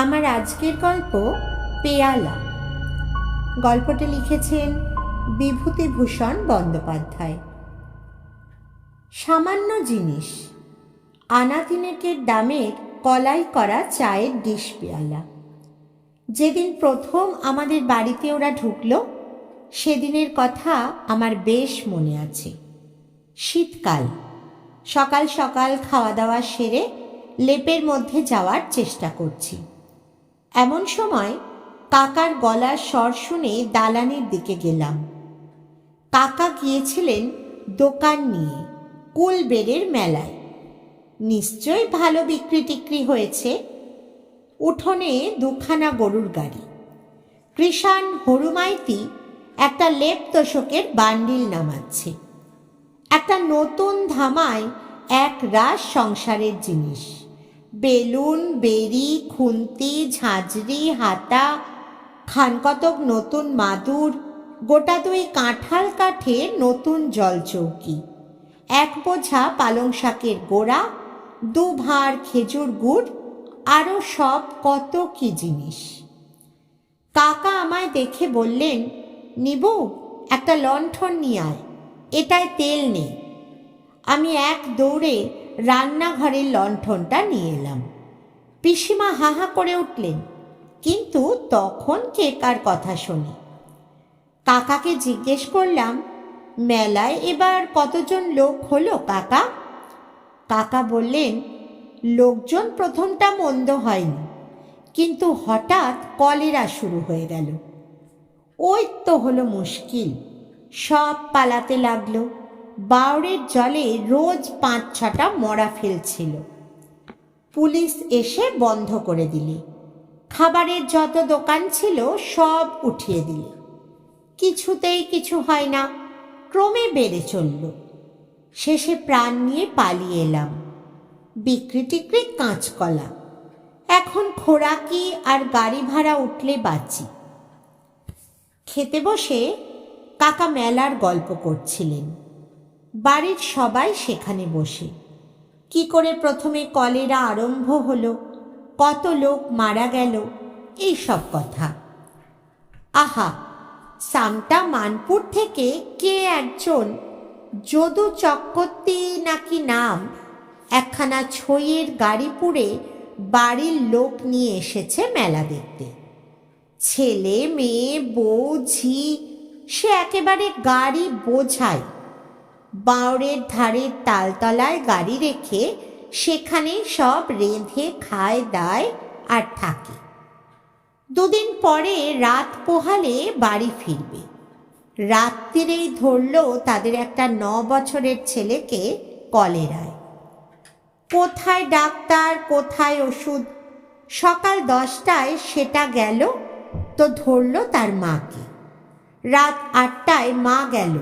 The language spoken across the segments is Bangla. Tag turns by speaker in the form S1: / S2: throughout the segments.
S1: আমার আজকের গল্প পেয়ালা। গল্পটি লিখেছেন বিভূতিভূষণ বন্দ্যোপাধ্যায়। সামান্য জিনিস আনা তিনেকের দামের কলাই করা চায়ের ডিশ পেয়ালা। যেদিন প্রথম আমাদের বাড়িতে ওরা ঢুকলো, সেদিনের কথা আমার বেশ মনে আছে। শীতকাল, সকাল সকাল খাওয়া দাওয়া সেরে লেপের মধ্যে যাওয়ার চেষ্টা করছি। এমন সময় কাকার গলার স্বর শুনে দালানের দিকে গেলাম। কাকা গিয়েছিলেন দোকান নিয়ে, কুলবেড়ের মেলায়। নিশ্চয় ভালো বিক্রি টিক্রি হয়েছে। উঠোনে দুখানা গরুর গাড়ি। কৃষাণ হরুমাইতি একটা লেপ তোষকের বান্ডিল নামাচ্ছে। একটা নতুন ধামায় এক রাস সংসারের জিনিস। বেলুন, বেরি, খুন্তি, ঝাঁঝরি, হাতা, খানকতক নতুন মাদুর, গোটা দুই কাঁঠাল কাঠে নতুন জলচৌকি। এক বোঝা পালং শাকের গোড়া, দু ভাঁড় খেজুর গুড় আরও সব কত কি জিনিস। কাকা আমায় দেখে বললেন, নিবু, একটা লণ্ঠন নিয়ে আয়, এটায় তেল নেই। আমি এক দৌড়ে রান্নাঘরের লণ্ঠনটা নিয়ে এলাম। পিসিমা হাহা করে উঠলেন, কিন্তু তখন কে কার কথা শুনি? কাকাকে জিজ্ঞেস করলাম, মেলায় এবার কতজন লোক হলো কাকা? কাকা বললেন, লোকজন প্রথমটা মন্দ হয়নি, কিন্তু হঠাৎ কলেরা শুরু হয়ে গেল। ওই তো হলো মুশকিল, সব পালাতে লাগল। বাউরের জলে রোজ পাঁচ ছটা মরা ফেলছিল পুলিশ এসে বন্ধ করে দিলে। খাবারের যত দোকান ছিল সব উঠিয়ে দিলে। কিছুতেই কিছু হয় না, ক্রমে বেড়ে চলল। শেষে প্রাণ নিয়ে পালিয়ে এলাম। বিক্রি টিক্রি কাঁচকলা। এখন খোরাকি আর গাড়ি ভাড়া উঠলে বাঁচি। খেতে বসে কাকা মেলার গল্প করছিলেন। বাড়ির সবাই সেখানে বসে। কি করে প্রথমে কলেরা আরম্ভ হলো, কত লোক মারা গেল, এই সব কথা। আহা, সামটা মানপুর থেকে কে একজন, যদু চক্রবর্তী নাকি নাম, একখানা ছইয়ের গাড়ি পুড়ে বাড়ির লোক নিয়ে এসেছে মেলা দেখতে। ছেলে, মেয়ে, বউ, ঝি, সে একেবারে গাড়ি বোঝায়। বাঁওড়ের ধারের তালতলায় গাড়ি রেখে সেখানে সব রেঁধে খায়, দায় আর থাকে। দুদিন পরে রাত পোহালে বাড়ি ফিরবে। রাত্রিরেই ধরল তাদের একটা ন বছরের ছেলেকে কলেরায়। কোথায় ডাক্তার, কোথায় ওষুধ? সকাল দশটায় সেটা গেল, তো ধরল তার মাকে। রাত আটটায় মা গেল।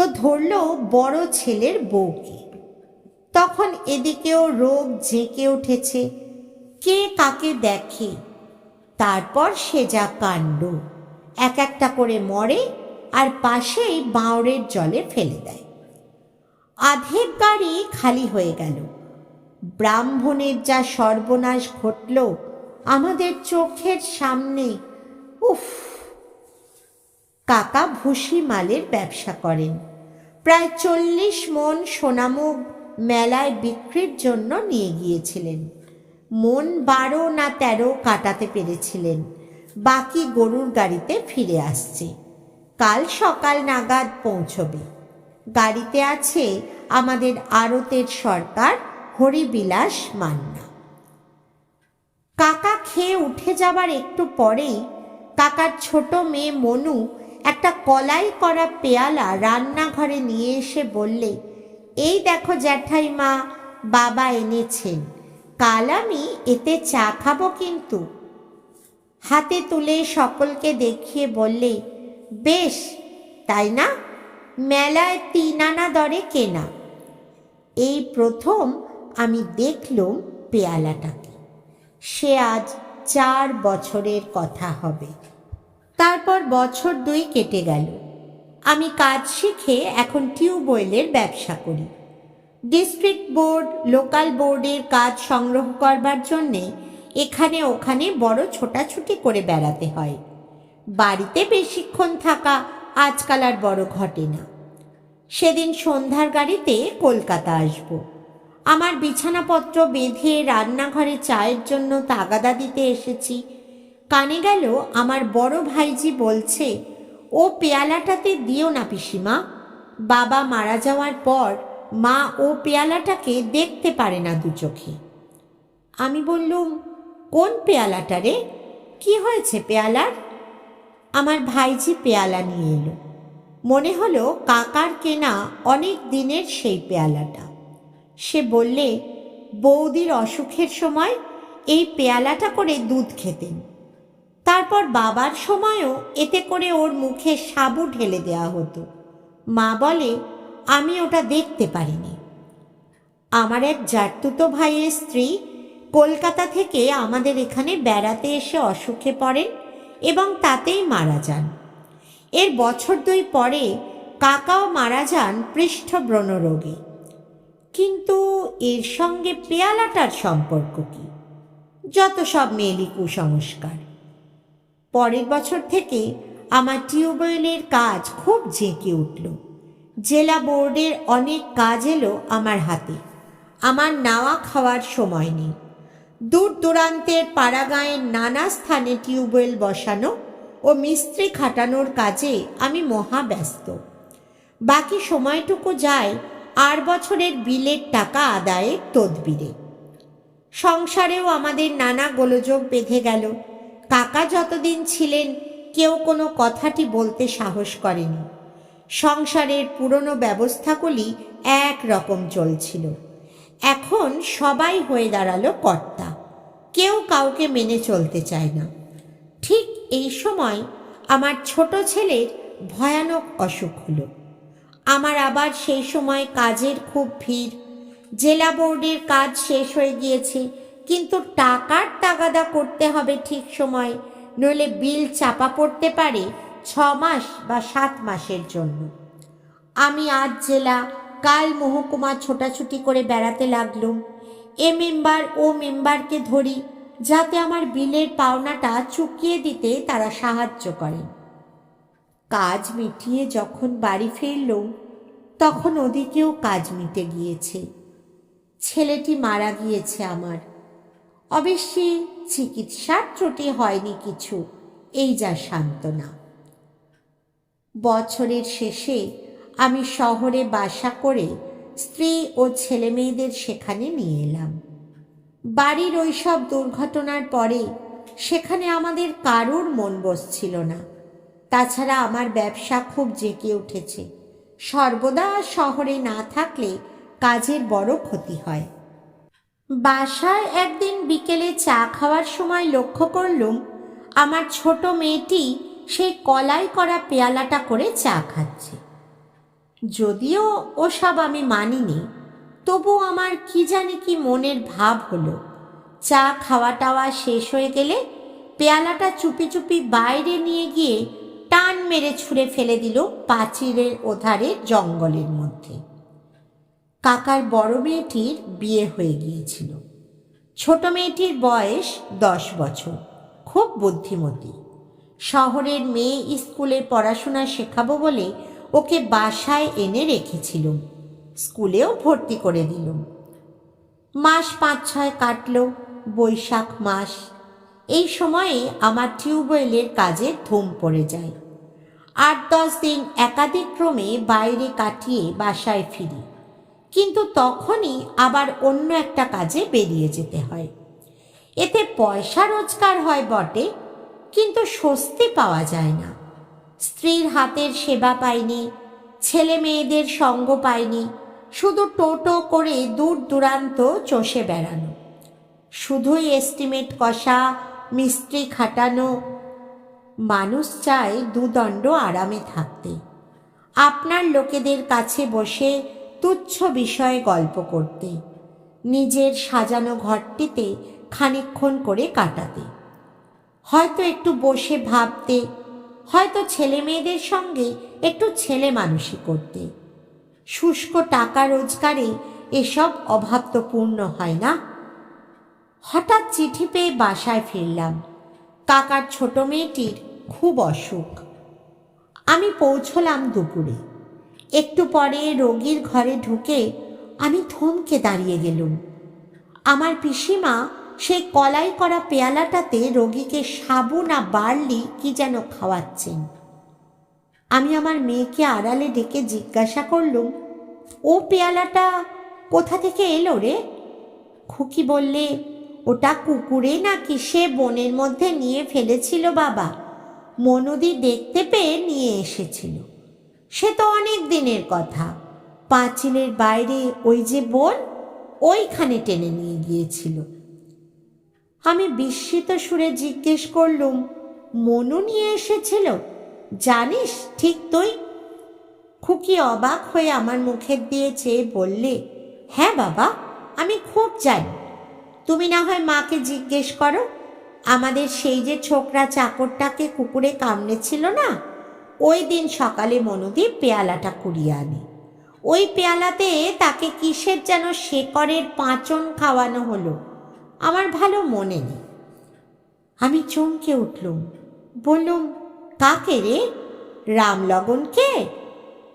S1: তো ধরল বড় ছেলের বউকে। তখন এদিকেও রোগ জেঁকে উঠেছে, কে কাকে দেখে, তারপর সে যা কাণ্ড। এক একটা করে মরে আর পাশেই বাঁওড়ের জলে ফেলে দেয়। আধেক গাড়ি খালি হয়ে গেল। ব্রাহ্মণের যা সর্বনাশ ঘটল আমাদের চোখের সামনে, উফ! কাকা ভুসি মালের ব্যবসা করেন। প্রায় চল্লিশ মন সোনামুগ মেলায় বিক্রির জন্য নিয়ে গিয়েছিলেন। মন বারো না তেরো কাটাতে পেরেছিলেন। বাকি গরুর গাড়িতে ফিরে আসছে। কাল সকাল নাগাদ পৌঁছবে। গাড়িতে আছে আমাদের আড়তের সরকার হরিবিলাস মান্না। কাকা খেয়ে উঠে যাবার একটু পরেই কাকার ছোট মেয়ে মনু একটা কলাই করা পেয়ালা রান্নাঘরে নিয়ে এসে বললে, এই দেখো জ্যাঠাইমা, বাবা এনেছেন। কাল আমি এতে চা খাব কিন্তু। হাতে তুলে সকলকে দেখিয়ে বললে, বেশ, তাই না? মেলায় তিন আনা দরে কেনা। এই প্রথম আমি দেখলুম পেয়ালাটাকে। সে আজ চার বছরের কথা হবে। তারপর বছর দুই কেটে গেল। আমি কাজ শিখে এখন টিউবওয়েলের ব্যবসা করি। ডিস্ট্রিক্ট বোর্ড, লোকাল বোর্ডের কাজ সংগ্রহ করবার জন্যে এখানে ওখানে বড় ছোটাছুটি করে বেড়াতে হয়। বাড়িতে বেশিক্ষণ থাকা আজকাল আর বড় ঘটে না। সেদিন সন্ধ্যার গাড়িতে কলকাতা আসব। আমার বিছানাপত্র বেঁধে রান্নাঘরে চায়ের জন্য তাগাদা দিতে এসেছি। কানে গেল, আমার বড় ভাইজি বলছে, ও পেয়ালাটাতে দিও না পিসিমা। বাবা মারা যাওয়ার পর মা ও পেয়ালাটাকে দেখতে পারে না দু চোখে। আমি বললুম, কোন পেয়ালাটা রে? কি হয়েছে পেয়ালার? আমার ভাইজি পেয়ালা নিয়ে এলো। মনে হলো কাকার কেনা অনেক দিনের সেই পেয়ালাটা। সে বললে, বৌদির অসুখের সময় এই পেয়ালাটা করে দুধ খেতেন। তারপর বাবার সময়ও এতে করে ওর মুখে সাবু ঢেলে দেওয়া হতো। মা বলে, আমি ওটা দেখতে পারিনি। আমার এক জাতুতো ভাইয়ের স্ত্রী কলকাতা থেকে আমাদের এখানে বেড়াতে এসে অসুখে পড়েন এবং তাতেই মারা যান। এর বছর দুই পরে কাকাও মারা যান পৃষ্ঠব্রণ রোগে। কিন্তু এর সঙ্গে পেয়ালাটার সম্পর্ক কি? যত সব মেয়েলি কুসংস্কার। পরের বছর থেকে আমার টিউবওয়েলের কাজ খুব জেঁকে উঠল। জেলা বোর্ডের অনেক কাজ এলো আমার হাতে। আমার নাওয়া খাওয়ার সময় নেই। দূর দূরান্তের পাড়াগাঁয়ের নানা স্থানে টিউবওয়েল বসানো ও মিস্ত্রি খাটানোর কাজে আমি মহা ব্যস্ত। বাকি সময়টুকু যায় আর বছরের বিলের টাকা আদায়ের তদবিরে। সংসারেও আমাদের নানা গোলযোগ বেঁধে গেল। কাকা যতদিন ছিলেন, কেউ কোনো কথাটি বলতে সাহস করেনি। সংসারের পুরনো ব্যবস্থাগুলি এক রকম চলছিল। এখন সবাই হয়ে দাঁড়াল কর্তা। কেউ কাউকে মেনে চলতে চায় না। ঠিক এই সময় আমার ছোট ছেলের ভয়ানক অসুখ হলো। আমার আবার সেই সময় কাজের খুব ভিড়। জেলা বোর্ডের কাজ শেষ হয়ে গিয়েছে কিন্তু টাকার তাগাদা করতে হবে ঠিক সময়, নইলে বিল চাপা পড়তে পারে ছ মাস বা সাত মাসের জন্য। আমি আজ জেলা, কাল মহকুমা ছোটাছুটি করে বেড়াতে লাগলুম। এ মেম্বার ও মেম্বারকে ধরি, যাতে আমার বিলের পাওনাটা চুকিয়ে দিতে তারা সাহায্য করেন কাজ মিটিয়ে যখন বাড়ি ফিরলুম, তখন ওদিকেও কাজ মিটে গিয়েছে। ছেলেটি মারা গিয়েছে আমার। অবশ্যই চিকিৎসার ত্রুটি হয়নি কিছু। এই যা সান্ত্বনা। বছরের শেষে আমি শহরে বাসা করে স্ত্রী ও ছেলে মেয়েদের সেখানে নিয়ে এলাম। বাড়ির ওই সব দুর্ঘটনার পরে সেখানে আমাদের কারোর মন বসছিল না। তাছাড়া আমার ব্যবসা খুব জেঁকে উঠেছে। সর্বদা শহরে না থাকলে কাজের বড় ক্ষতি হয়। বাসায় একদিন বিকেলে চা খাওয়ার সময় লক্ষ্য করলুম, আমার ছোট মেয়েটি সেই কলাই করা পেয়ালাটা করে চা খাচ্ছে। যদিও ওসব আমি মানিনি, তবু আমার কি জানি কি মনের ভাব হলো। চা খাওয়া টাওয়া শেষ হয়ে গেলে পেয়ালাটা চুপি চুপি বাইরে নিয়ে গিয়ে টান মেরে ছুঁড়ে ফেলে দিল পাঁচিরের ওধারে জঙ্গলের মধ্যে। কাকার বড় মেয়েটির বিয়ে হয়ে গিয়েছিল। ছোট মেয়েটির বয়স দশ বছর, খুব বুদ্ধিমতী। শহরের মেয়ে স্কুলে পড়াশোনা শেখাবো বলে ওকে বাসায় এনে রেখেছিলুম, স্কুলেও ভর্তি করে দিলুম। মাস পাঁচ ছয় কাটল, বৈশাখ মাস। এই সময়ে আমার টিউবওয়েলের কাজে ধুম পড়ে যায়। আট দশ দিন একাধিক ক্রমে বাইরে কাটিয়ে বাসায় ফিরি। কিন্তু তখনই আবার অন্য একটা কাজে বেরিয়ে যেতে হয়। এতে পয়সা রোজগার হয় বটে, কিন্তু স্বস্তি পাওয়া যায় না। স্ত্রীর হাতের সেবা পাইনি, ছেলে মেয়েদের সঙ্গ পাইনি, শুধু টোটো করে দূর দূরান্ত চষে বেড়ানো। শুধুই এস্টিমেট কষা, মিস্ত্রি খাটানো, মানুষ চায় দুদণ্ড আরামে থাকতে। আপনার লোকেদের কাছে বসে তুচ্ছ বিষয়ে গল্প করতে, নিজের সাজানো ঘরটিতে খানিক্ষণ করে কাটাতে। হয়তো একটু বসে ভাবতে, হয়তো ছেলে মেয়েদের সঙ্গে একটু ছেলে মানুষই করতে। শুষ্ক টাকা রোজগারে এসব অভাব তো পূর্ণ হয় না? হঠাৎ চিঠি পেয়ে বাসায় ফিরলাম। কাকার ছোট মেয়েটির খুব অসুখ। আমি পৌঁছলাম দুপুরে। একটু পরে রোগীর ঘরে ঢুকে আমি থমকে দাঁড়িয়ে গেলুম। আমার পিসিমা সেই কলাই করা পেয়ালাটাতে রোগীকে সাবু না বার্লি কি যেন খাওয়াচ্ছেন। আমি আমার মেয়েকে আড়ালে ডেকে জিজ্ঞাসা করলুম, ও পেয়ালাটা কোথা থেকে এলো রে? খুকি বললে, ওটা কুকুরে নাকি সে বনের মধ্যে নিয়ে ফেলেছিল বাবা। মনুদি দেখতে পেয়ে নিয়ে এসেছিল। সে তো অনেক দিনের কথা। পাঁচিলের বাইরে ওই যে বোন, ওইখানে টেনে নিয়ে গিয়েছিল। আমি বিস্মিত সুরে জিজ্ঞেস করলুম, মনু নিয়ে এসেছিল? জানিস, ঠিক তুই? খুকি অবাক হয়ে আমার মুখের দিয়ে চেয়ে বললে হ্যাঁ বাবা, আমি খুব জানি। তুমি না হয় মাকে জিজ্ঞেস করো? আমাদের সেই যে ছোকরা চাকরটাকে কুকুরে কামড়েছিল না? ওই দিন সকালে মনুদীপ পেয়ালাটা কুড়িয়ে আনে। ওই পেয়ালাতে তাকে কিসের যেন শেকরের পাঁচন খাওয়ানো হলো, আমার ভালো মনে নেই। আমি চমকে উঠলুম, বললুম, কাকে রে? রামলগনকে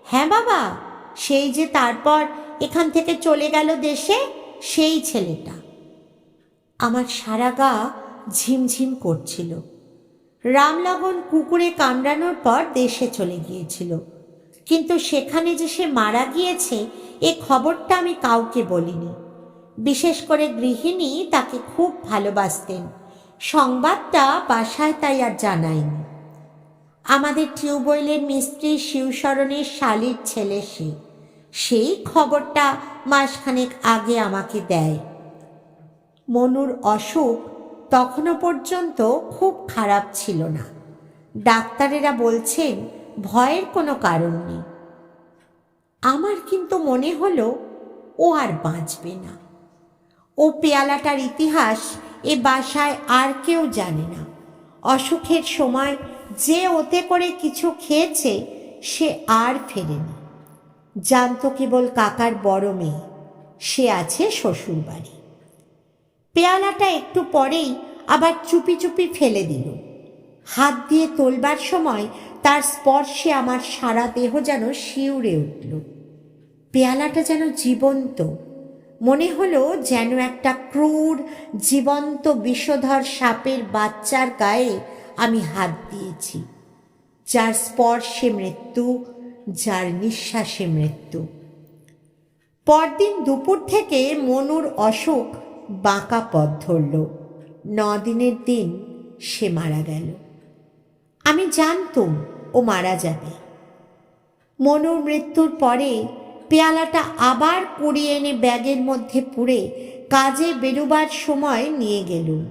S1: হ্যাঁ বাবা, সেই যে তারপর এখান থেকে চলে গেল দেশে, সেই ছেলেটা। আমার সারা গা ঝিমঝিম করছিল। রামলগন কুকুরে কামড়ানোর পর দেশে চলে গিয়েছিল। কিন্তু সেখানে যে সে মারা গিয়েছে, এ খবরটা আমি কাউকে বলিনি। বিশেষ করে গৃহিণী তাকে খুব ভালোবাসতেন। সংবাদটা বাসায় তাই আর জানায়নি। আমাদের টিউবওয়েলের মিস্ত্রি শিবশরণের শালির ছেলে সে। সেই খবরটা মাসখানেক আগে আমাকে দেয়। মনুর অসুখ তখনও পর্যন্ত খুব খারাপ ছিল না। ডাক্তারেরা বলছেন, ভয়ের কোনো কারণ নেই। আমার কিন্তু মনে হলো, ও আর বাঁচবে না। ও পেয়ালাটার ইতিহাস এ বাসায় আর কেউ জানে না। অসুখের সময় যে ওতে করে কিছু খেয়েছে, সে আর ফেরেনি। জানতো কেবল কাকার বড় মেয়ে। সে আছে শ্বশুরবাড়ি। পেয়ালাটা একটু পরেই আবার চুপি চুপি ফেলে দিল। হাত দিয়ে তোলবার সময় তার স্পর্শে আমার সারা দেহ যেন শিউরে উঠল। পেয়ালাটা যেন জীবন্ত, মনে হলো যেন একটা ক্রূর, জীবন্ত বিষধর সাপের বাচ্চার গায়ে আমি হাত দিয়েছি। যার স্পর্শে মৃত্যু, যার নিঃশ্বাসে মৃত্যু। পরদিন দুপুর থেকে মনুর অসুখ বাঁকা পথ ধরল। দিনের দিন সে মারা গেল। আমি জানতুম ও মারা যাবে। মনুর মৃত্যুর পরে পেয়ালাটা আবার কুড়িয়ে এনে ব্যাগের মধ্যে পুড়ে কাজে বেরোবার সময় নিয়ে গেলুম।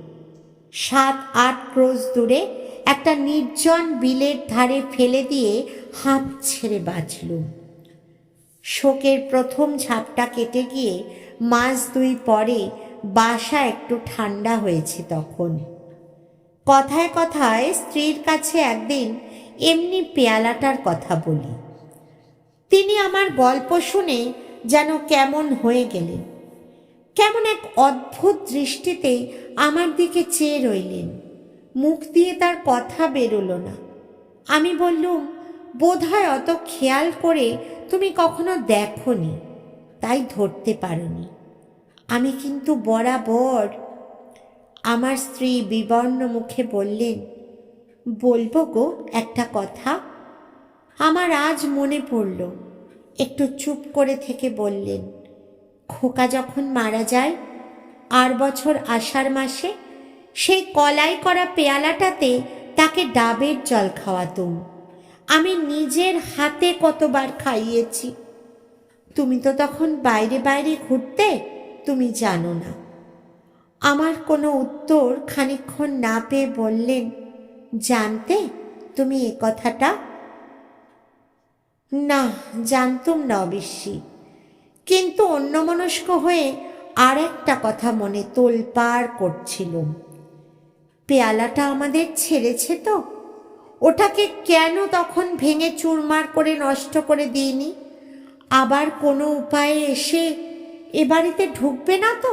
S1: সাত, আট ক্রোজ দূরে একটা নির্জন বিলের ধারে ফেলে দিয়ে হাঁপ ছেড়ে বাঁচলুম। শোকের প্রথম ঝাপটা কেটে গিয়ে মাস দুই পরে বাসা একটু ঠান্ডা হয়েছে তখন। কথায় কথায় স্ত্রীর কাছে একদিন এমনি পেয়ালাটার কথা বলি। তিনি আমার গল্প শুনে যেন কেমন হয়ে গেলেন। কেমন এক অদ্ভুত দৃষ্টিতে আমার দিকে চেয়ে রইলেন। মুখ দিয়ে তার কথা বেরোলো না। আমি বললুম, বোধহয় অত খেয়াল করে তুমি কখনো দেখনি। তাই ধরতে পারোনি। আমি কিন্তু বরাবর আমার স্ত্রী বিবর্ণ মুখে বললেন, বলব গো একটা কথা। আমার আজ মনে পড়ল, একটু চুপ করে থেকে বললেন, খোকা যখন মারা যায়, আর বছর আষাঢ় মাসে, সেই কলাই করা পেয়ালাটাতে তাকে ডাবের জল খাওয়াতুম। আমি নিজের হাতে কতবার খাইয়েছি। তুমি তো তখন বাইরে বাইরে ঘুরতে তুমি জানো না। আমার কোনো উত্তর খানিক্ষণ না পেয়ে বললেন, জানতে? তুমি এ কথাটা? না, জানতুম না অবশ্যই কিন্তু অন্যমনস্ক হয়ে আর একটা কথা মনে তোলপাড় করছিলুম। পেয়ালাটা আমাদের ছেড়েছে তো। ওটাকে কেন তখন ভেঙে চুরমার করে নষ্ট করে দিইনি? আবার কোনো উপায়ে এসে এ বাড়িতে ঢুকবে না তো?